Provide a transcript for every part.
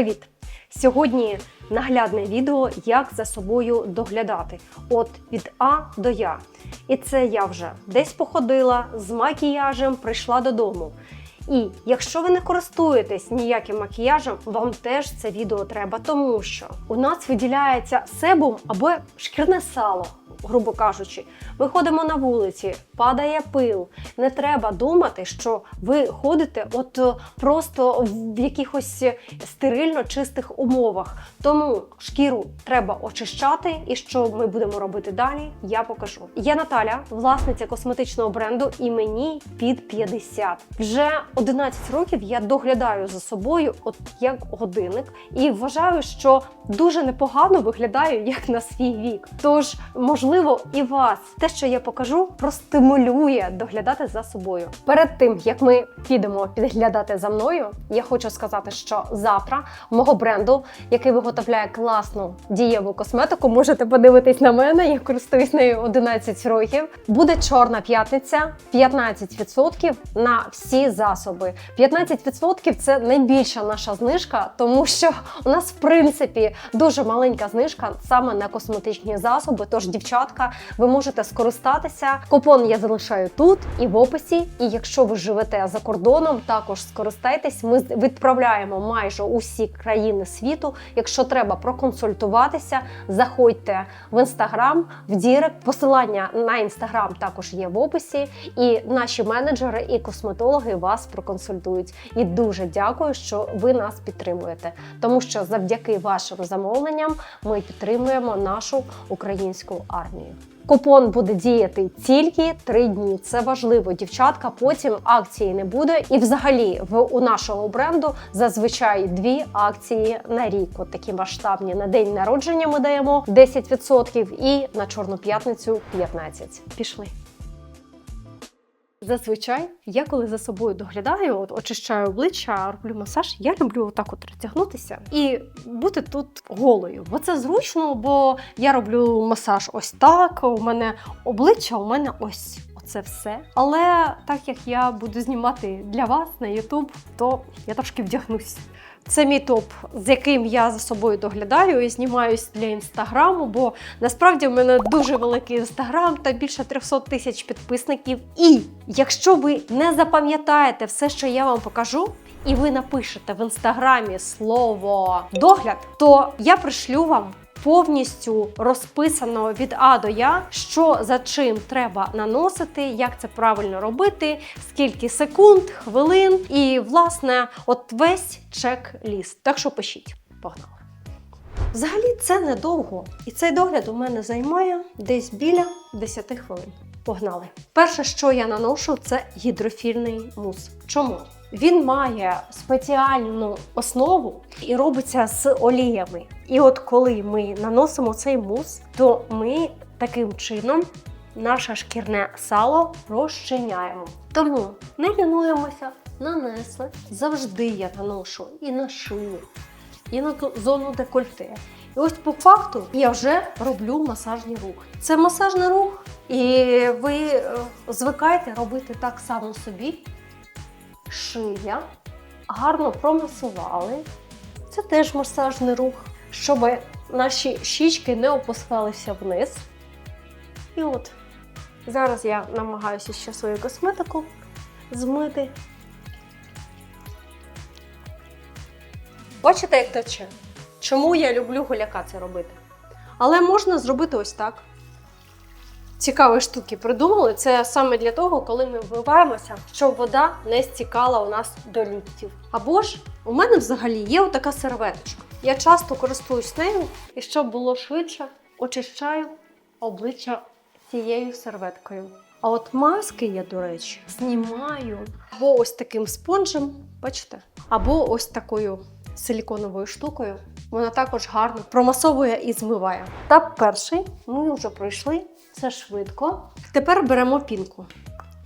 Привіт! Сьогодні наглядне відео, як за собою доглядати. От від А до Я. І це я вже десь походила з макіяжем, прийшла додому. І якщо ви не користуєтесь ніяким макіяжем, вам теж це відео треба, тому що у нас виділяється себум або шкірне сало, грубо кажучи. Ми ходимо на вулиці, падає пил. Не треба думати, що ви ходите от е, просто в якихось стерильно чистих умовах. Тому шкіру треба очищати. І що ми будемо робити далі, я покажу. Я Наталя, власниця косметичного бренду, і мені під 50. Вже 11 років я доглядаю за собою, от як годинник, і вважаю, що дуже непогано виглядаю як на свій вік. Тож, можливо, і вас те, що я покажу, простимулює доглядати за собою. Перед тим як ми підемо підглядати за мною, я хочу сказати, що завтра мого бренду, який виготовляє класну дієву косметику, можете подивитись на мене. Я користуюсь нею 11 років. Буде чорна п'ятниця, 15% на всі засоби. 15% це найбільша наша знижка, тому що у нас в принципі дуже маленька знижка саме на косметичні засоби. Тож, дівчатка, ви можете скористатися. Купон я залишаю тут і в описі. І якщо ви живете за кордоном, також скористайтесь. Ми відправляємо майже усі країни світу. Якщо треба проконсультуватися, заходьте в інстаграм, в Дірект. Посилання на інстаграм також є в описі. І наші менеджери і косметологи вас проконсультують. І дуже дякую, що ви нас підтримуєте, тому що завдяки вашим замовленням ми підтримуємо нашу українську армію. Купон буде діяти тільки три дні. Це важливо, дівчатка. Потім акції не буде. І взагалі в у нашого бренду зазвичай дві акції на рік. От такі масштабні на день народження ми даємо 10% і на чорну п'ятницю 15%. Пішли. Зазвичай я коли за собою доглядаю, от очищаю обличчя, роблю масаж. Я люблю отак от розтягнутися і бути тут голою. Бо це зручно, бо я роблю масаж ось так. У мене обличчя, у мене ось оце все. Але так як я буду знімати для вас на YouTube, то я трошки вдягнусь. Це мій топ, з яким я за собою доглядаю і знімаюсь для інстаграму, бо насправді в мене дуже великий інстаграм та більше 300 тисяч підписників. І якщо ви не запам'ятаєте все, що я вам покажу, і ви напишете в інстаграмі слово догляд, то я пришлю вам. Повністю розписано від А до Я, що за чим треба наносити, як це правильно робити, скільки секунд, хвилин, і власне, от весь чек-ліст. Так що пишіть, погнали. Взагалі це недовго, і цей догляд у мене займає десь біля 10 хвилин. Погнали. Перше, що я наношу, це гідрофільний мус. Чому? Він має спеціальну основу і робиться з оліями. І от коли ми наносимо цей мус, то ми таким чином наше шкірне сало розчиняємо. Тому не лінуємося, нанесли. Завжди я наношу і на шию, і на зону декольте. І ось по факту я вже роблю масажний рух. Це масажний рух, і ви е, звикаєте робити так само собі шия, гарно промасували. Це теж масажний рух, щоб наші щічки не опускалися вниз. І от зараз я намагаюся ще свою косметику змити. Бачите, як тече? Чому я люблю гуляка це робити? Але можна зробити ось так цікаві штуки придумали. Це саме для того, коли ми вмиваємося, щоб вода не стікала у нас до ліктів. Або ж у мене взагалі є отака серветочка. Я часто користуюсь нею, і щоб було швидше, очищаю обличчя цією серветкою. А от маски я, до речі, знімаю або ось таким спонжем, бачите, або ось такою силіконовою штукою. Вона також гарно промасовує і змиває. Етап перший ми вже пройшли. Це швидко. Тепер беремо пінку.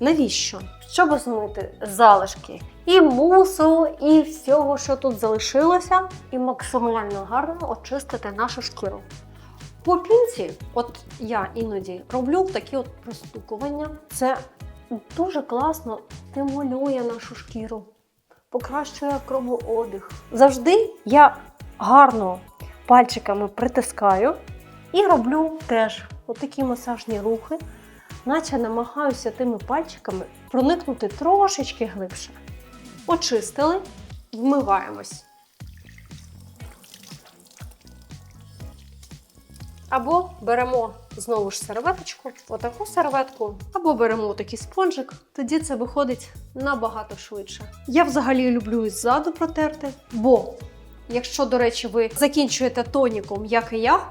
Навіщо? Щоб змити залишки і мусу, і всього, що тут залишилося, і максимально гарно очистити нашу шкіру. По пінці, от я іноді роблю такі от простукування. Це дуже класно стимулює нашу шкіру. покращує кровообіг. Завжди я гарно пальчиками притискаю і роблю теж отакі масажні рухи, наче намагаюся тими пальчиками проникнути трошечки глибше. Очистили, вмиваємось. Або беремо знову ж серветочку, отаку серветку, або беремо такий спонжик, тоді це виходить набагато швидше. Я взагалі люблю ззаду протерти, бо якщо, до речі, ви закінчуєте тоніком, як і я,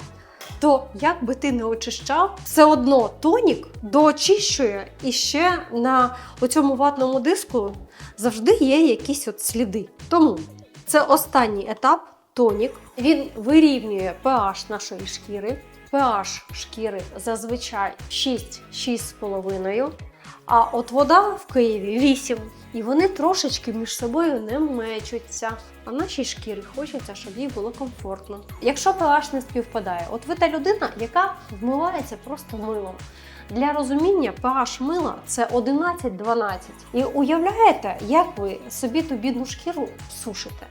то як би ти не очищав, все одно тонік доочищує і ще на оцьому ватному диску завжди є якісь от сліди. Тому це останній етап тонік. Він вирівнює pH нашої шкіри. pH шкіри зазвичай 6-6,5, а от вода в Києві 8. І вони трошечки між собою не мечуться. А нашій шкірі хочеться, щоб їй було комфортно. Якщо pH не співпадає, от ви та людина, яка вмивається просто милом. Для розуміння pH мила це 11-12. І уявляєте, як ви собі ту бідну шкіру сушите.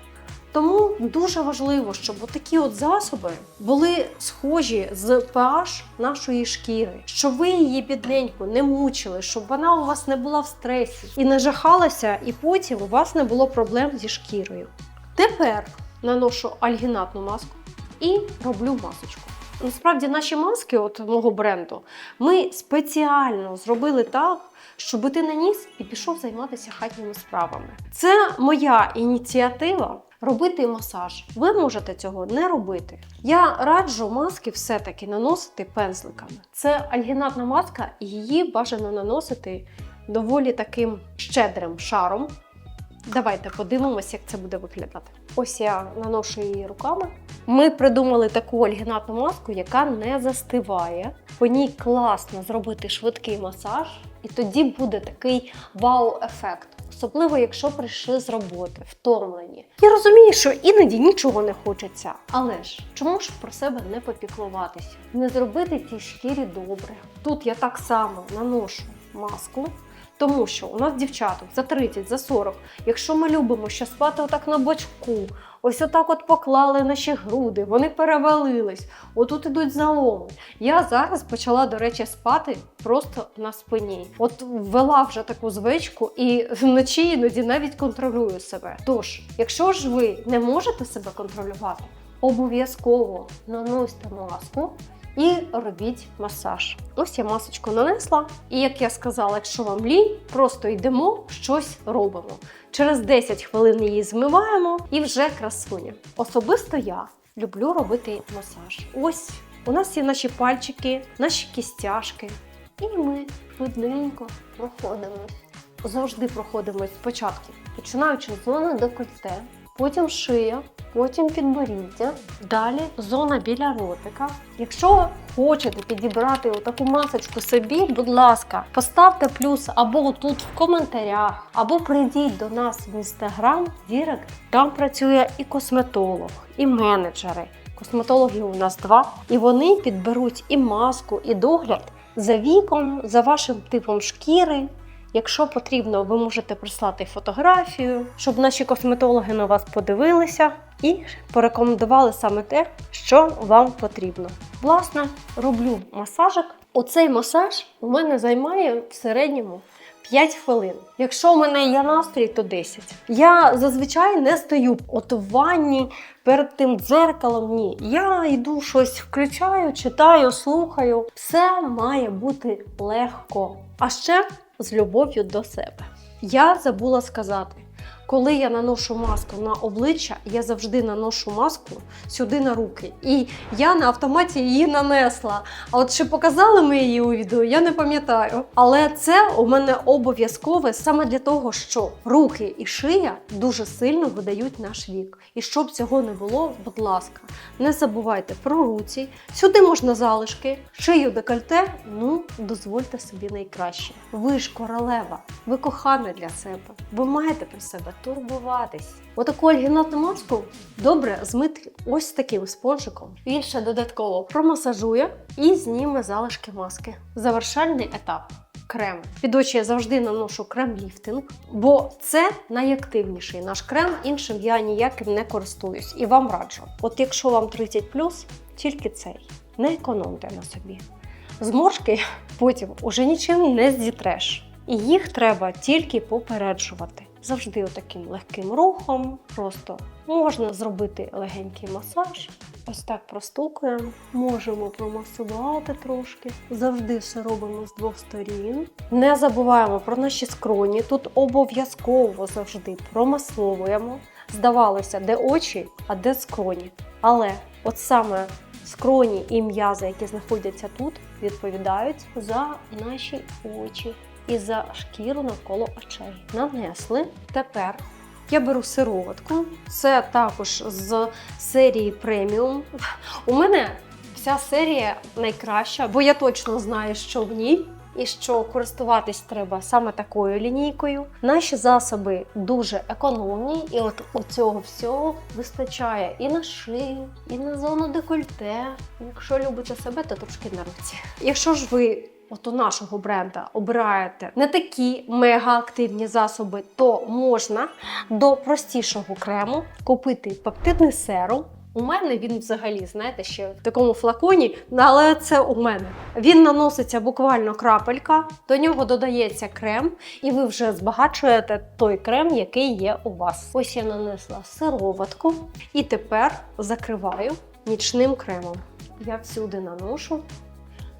Тому дуже важливо, щоб такі от засоби були схожі з pH нашої шкіри, щоб ви її бідненько не мучили, щоб вона у вас не була в стресі і не жахалася, і потім у вас не було проблем зі шкірою. Тепер наношу альгінатну маску і роблю масочку. Насправді, наші маски, от мого бренду, ми спеціально зробили так, щоб ти наніс і пішов займатися хатніми справами. Це моя ініціатива. Робити масаж. Ви можете цього не робити. Я раджу маски все-таки наносити пензликами. Це альгінатна маска, і її бажано наносити доволі таким щедрим шаром. Давайте подивимося, як це буде виглядати. Ось я наношу її руками. Ми придумали таку альгінатну маску, яка не застиває. По ній класно зробити швидкий масаж, і тоді буде такий вау-ефект. Особливо, якщо прийшли з роботи, втомлені. Я розумію, що іноді нічого не хочеться. Але ж чому ж про себе не попіклуватися? Не зробити цій шкірі добре. Тут я так само наношу маску. Тому що у нас дівчаток за 30, за 40, якщо ми любимо ще спати отак на бочку, ось отак от поклали наші груди, вони перевалились, отут ідуть заломи. Я зараз почала, до речі, спати просто на спині. От ввела вже таку звичку і вночі іноді навіть контролюю себе. Тож, якщо ж ви не можете себе контролювати, обов'язково наносьте маску. І робіть масаж. Ось я масочку нанесла. І як я сказала, якщо вам лінь, просто йдемо, щось робимо. Через 10 хвилин її змиваємо і вже красуня. Особисто я люблю робити масаж. Ось у нас є наші пальчики, наші кістяшки. І ми швидненько проходимось. Завжди проходимось спочатку, починаючи з зони декольте, потім шия, потім підборіддя, далі зона біля ротика. Якщо хочете підібрати таку масочку собі, будь ласка, поставте плюс або тут в коментарях, або прийдіть до нас в інстаграм, Дірект. Там працює і косметолог, і менеджери. Косметологів у нас два, і вони підберуть і маску, і догляд за віком, за вашим типом шкіри. Якщо потрібно, ви можете прислати фотографію, щоб наші косметологи на вас подивилися і порекомендували саме те, що вам потрібно. Власне, роблю масажик. Оцей масаж у мене займає в середньому 5 хвилин. Якщо у мене є настрій, то 10. Я зазвичай не стою от в ванні перед тим дзеркалом. Ні. Я йду щось включаю, читаю, слухаю. Все має бути легко. А ще з любов'ю до себе. Я забула сказати. Коли я наношу маску на обличчя, я завжди наношу маску сюди на руки. І я на автоматі її нанесла. А от чи показали ми її у відео, я не пам'ятаю. Але це у мене обов'язкове саме для того, що руки і шия дуже сильно видають наш вік. І щоб цього не було, будь ласка, не забувайте про руці. Сюди можна залишки, шию декольте. Ну, дозвольте собі найкраще. Ви ж королева, ви кохана для себе. Ви маєте про себе турбуватись. Отаку альгінатну маску добре змити ось таким спонжиком. Він ще додатково промасажує і зніме залишки маски. Завершальний етап. крем. Під очі я завжди наношу крем-ліфтинг, бо це найактивніший наш крем. Іншим я ніяким не користуюсь і вам раджу. От якщо вам 30 тільки цей. Не економте на собі. Зморшки потім уже нічим не зітреш. І їх треба тільки попереджувати. Завжди отаким легким рухом. Просто можна зробити легенький масаж. Ось так простукуємо. Можемо промасувати трошки. Завжди все робимо з двох сторін. Не забуваємо про наші скроні. Тут обов'язково завжди промасловуємо. Здавалося, де очі, а де скроні. Але от саме скроні і м'язи, які знаходяться тут, відповідають за наші очі і за шкіру навколо очей. Нанесли. Тепер я беру сироватку. Це також з серії преміум. У мене вся серія найкраща, бо я точно знаю, що в ній. І що користуватись треба саме такою лінійкою. Наші засоби дуже економні, і от у цього всього вистачає і на шию, і на зону декольте. Якщо любите себе, то трошки на руці. Якщо ж ви от у нашого бренда обираєте не такі мега-активні засоби, то можна до простішого крему купити пептидний серум. У мене він взагалі, знаєте, ще в такому флаконі, але це у мене. Він наноситься буквально крапелька, до нього додається крем, і ви вже збагачуєте той крем, який є у вас. Ось я нанесла сироватку і тепер закриваю нічним кремом. Я всюди наношу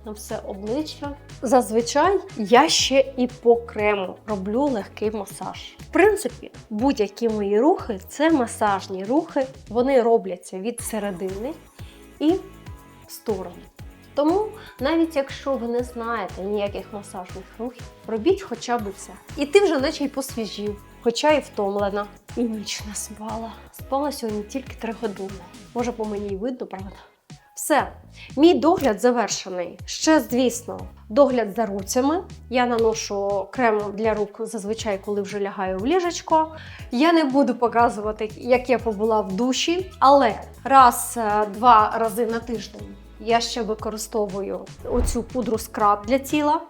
на все обличчя. Зазвичай я ще і по крему роблю легкий масаж. В принципі, будь-які мої рухи це масажні рухи. Вони робляться від середини і в сторону. Тому, навіть якщо ви не знаєте ніяких масажних рухів, робіть хоча б це. І ти вже наче й посвіжів, хоча і втомлена. І ніч не спала. Спала сьогодні тільки три години. Може, по мені й видно, правда? Все, мій догляд завершений. Ще, звісно, догляд за руцями. Я наношу крем для рук зазвичай, коли вже лягаю в ліжечко. Я не буду показувати, як я побула в душі, але раз-два рази на тиждень я ще використовую оцю пудру скраб для тіла.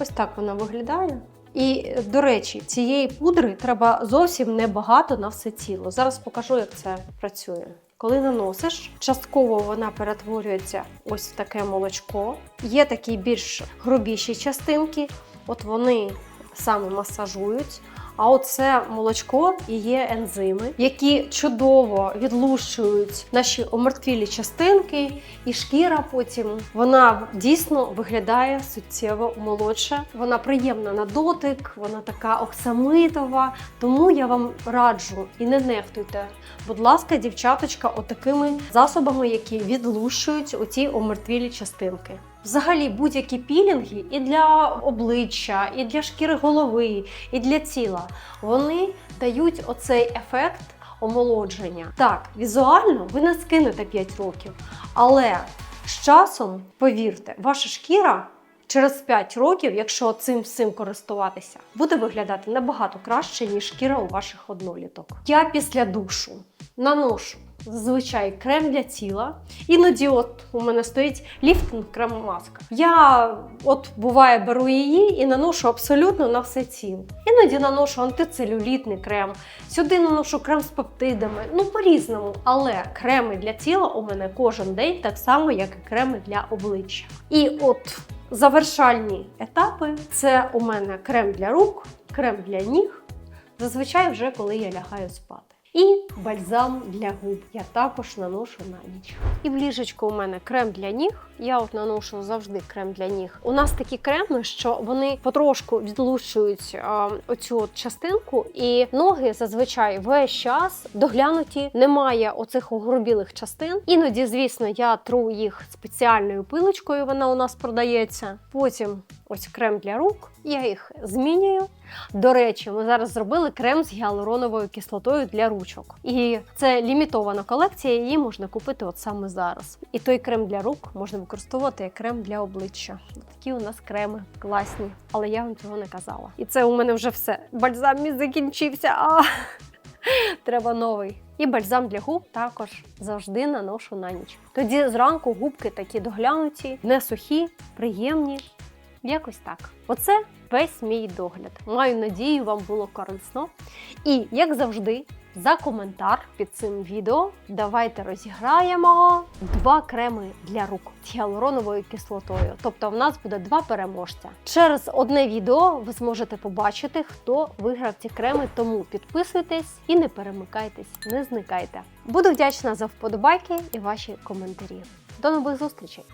Ось так вона виглядає. І, до речі, цієї пудри треба зовсім небагато на все тіло. Зараз покажу, як це працює. Коли наносиш, частково вона перетворюється ось в таке молочко. Є такі більш грубіші частинки, от вони саме масажують. А оце молочко і є ензими, які чудово відлущують наші омертвілі частинки, і шкіра потім вона дійсно виглядає суттєво молодше. Вона приємна на дотик, вона така оксамитова. Тому я вам раджу і не нехтуйте. Будь ласка, дівчаточка, отакими засобами, які відлущують оці омертвілі частинки. Взагалі, будь-які пілінги і для обличчя, і для шкіри голови, і для тіла, вони дають оцей ефект омолодження. Так, візуально ви не скинете 5 років, але з часом, повірте, ваша шкіра через 5 років, якщо цим всім користуватися, буде виглядати набагато краще, ніж шкіра у ваших одноліток. Я після душу наношу зазвичай крем для тіла. Іноді, от у мене стоїть ліфтинг крем маска. Я от буває беру її і наношу абсолютно на все тіло. Іноді наношу антицелюлітний крем, сюди наношу крем з пептидами. Ну по-різному. Але креми для тіла у мене кожен день, так само, як і креми для обличчя. І от завершальні етапи це у мене крем для рук, крем для ніг. Зазвичай вже коли я лягаю спати. І бальзам для губ я також наношу на ніч. І в ліжечку у мене крем для ніг. Я от наношу завжди крем для ніг. У нас такі креми, що вони потрошку відлучують а, оцю от частинку, і ноги зазвичай весь час доглянуті. Немає оцих огрубілих частин. Іноді, звісно, я тру їх спеціальною пилочкою. Вона у нас продається. Потім ось крем для рук. Я їх змінюю. До речі, ми зараз зробили крем з гіалуроновою кислотою для ручок. І це лімітована колекція, її можна купити от саме зараз. І той крем для рук можна використовувати як крем для обличчя. Такі у нас креми класні, але я вам цього не казала. І це у мене вже все. Бальзам мій закінчився. А! Треба новий. І бальзам для губ також завжди наношу на ніч. Тоді зранку губки такі доглянуті, не сухі, приємні. Якось так. Оце весь мій догляд. Маю надію, вам було корисно. І, як завжди, за коментар під цим відео давайте розіграємо два креми для рук з гіалуроновою кислотою. Тобто, в нас буде два переможця. Через одне відео ви зможете побачити, хто виграв ці креми. Тому підписуйтесь і не перемикайтесь, не зникайте. Буду вдячна за вподобайки і ваші коментарі. До нових зустрічей!